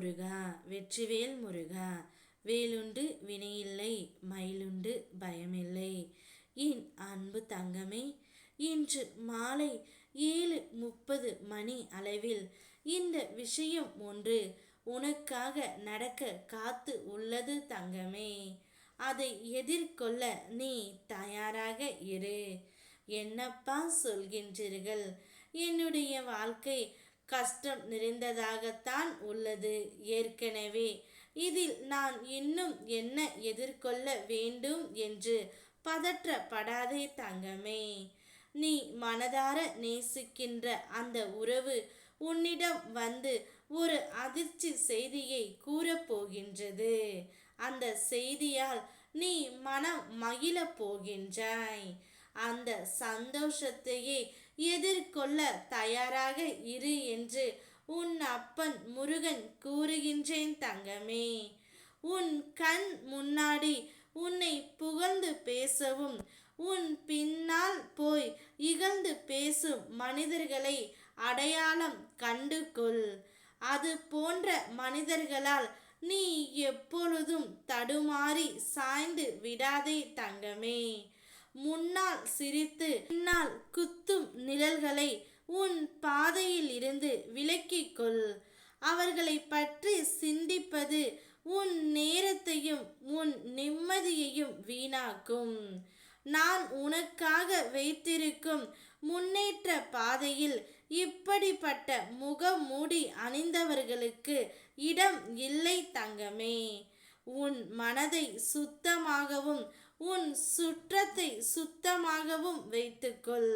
முருகா வெற்றிவேல் முருகா வேலுண்டு வினையில்லை மயிலுண்டு பயமில்லை. என் அன்பு தங்கமே இன்று மாலை ஏழு முப்பது மணி அளவில் இந்த விஷயம் ஒன்று உனக்காக நடக்க காத்து உள்ளது தங்கமே. அதை எதிர்கொள்ள நீ தயாராக இரு. என்னப்பா சொல்கின்றீர்கள்? என்னுடைய வாழ்க்கை கஷ்டம் நிறைந்ததாகத்தான் உள்ளது ஏற்கனவே. இதில் நான் இன்னும் என்ன எதிர்கொள்ள வேண்டும் என்று பதற்றப்படாதே தங்கமே. நீ மனதார நேசிக்கின்ற அந்த உறவு உன்னிடம் வந்து ஒரு அதிர்ச்சி செய்தியை கூறப்போகின்றது அந்த செய்தியால் நீ மனம் மகிழப் போகின்றாய். அந்த சந்தோஷத்தையே எதிர்கொள்ள தயாராக இரு என்று உன் அப்பன் முருகன் கூறுகின்றேன் தங்கமே. உன் கண் முன்னாடி உன்னை புகழ்ந்து பேசவும் உன் பின்னால் போய் இகழ்ந்து பேசும் மனிதர்களை அடையாளம் கண்டுகொள். அது போன்ற மனிதர்களால் நீ எப்பொழுதும் தடுமாறி சாய்ந்து விடாதே தங்கமே. முன்னால் சிரித்து பின்னால் குத்தும் நிழல்களை உன் பாதையில் இருந்து விலக்கிக் கொள். அவர்களை பற்றி சிந்திப்பது உன் நேரத்தையும் உன் நிம்மதியையும் வீணாக்கும். நான் உனக்காக வைத்திருக்கும் முன்னேற்ற பாதையில் இப்படிப்பட்ட முகமூடி அணிந்தவர்களுக்கு இடம் இல்லை தங்கமே. உன் மனதை சுத்தமாகவும் உன் சுற்றத்தை சுத்தமாகவும் வைத்துக்கொள்.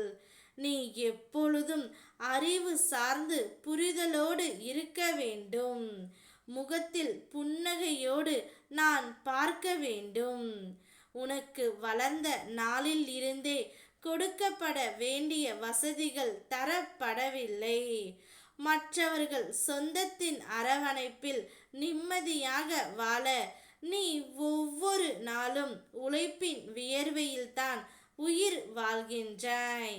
நீ எப்பொழுதும் அறிவு சார்ந்து புரிதலோடு இருக்க வேண்டும். முகத்தில் புன்னகையோடு நான் பார்க்க வேண்டும். உனக்கு வளர்ந்த நாளில் இருந்தே கொடுக்கப்பட வேண்டிய வசதிகள் தரப்படவில்லை. மற்றவர்கள் சொந்தத்தின் அரவணைப்பில் நிம்மதியாக வாழ நீ ஒவ்வொரு நாளும் உழைப்பின் வியர்வையில்தான் உயிர் வாழ்கின்றாய்.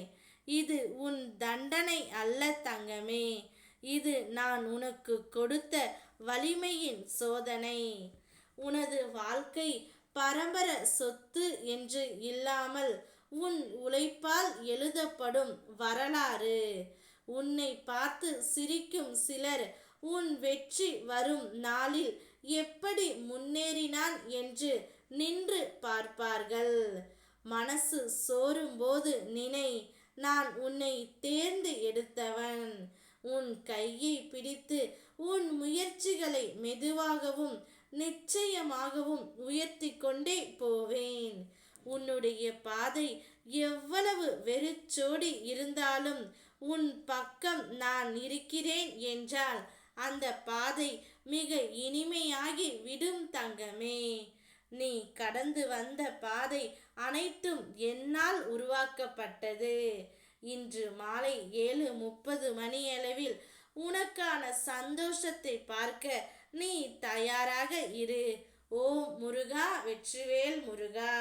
இது உன் தண்டனை அல்ல தங்கமே. இது நான் உனக்கு கொடுத்த வலிமையின் சோதனை. உனது வாழ்க்கை பரம்பர சொத்து என்று இல்லாமல் உன் உழைப்பால் எழுதப்படும் வரலாறு. உன்னை பார்த்து சிரிக்கும் சிலர் உன் வெற்றி வரும் நாளில் எப்படி முன்னேறினான் என்று நின்று பார்ப்பார்கள். மனசு சோரும்போது நினை நான் உன்னை தேர்ந்து எடுத்தவன். உன் கையை பிடித்து உன் முயற்சிகளை மெதுவாகவும் நிச்சயமாகவும் உயர்த்தி கொண்டே போவேன். உன்னுடைய பாதை எவ்வளவு வெறிச்சோடி இருந்தாலும் உன் பக்கம் நான் இருக்கிறேன் என்றால் அந்த பாதை மிக இனிமையாகி விடும் தங்கமே. நீ கடந்து வந்த பாதை அனைத்தும் என்னால் உருவாக்கப்பட்டது. இன்று மாலை ஏழு முப்பது மணியளவில் உனக்கான சந்தோஷத்தை பார்க்க நீ தயாராக இரு. ஓ முருகா வெற்றிவேல் முருகா.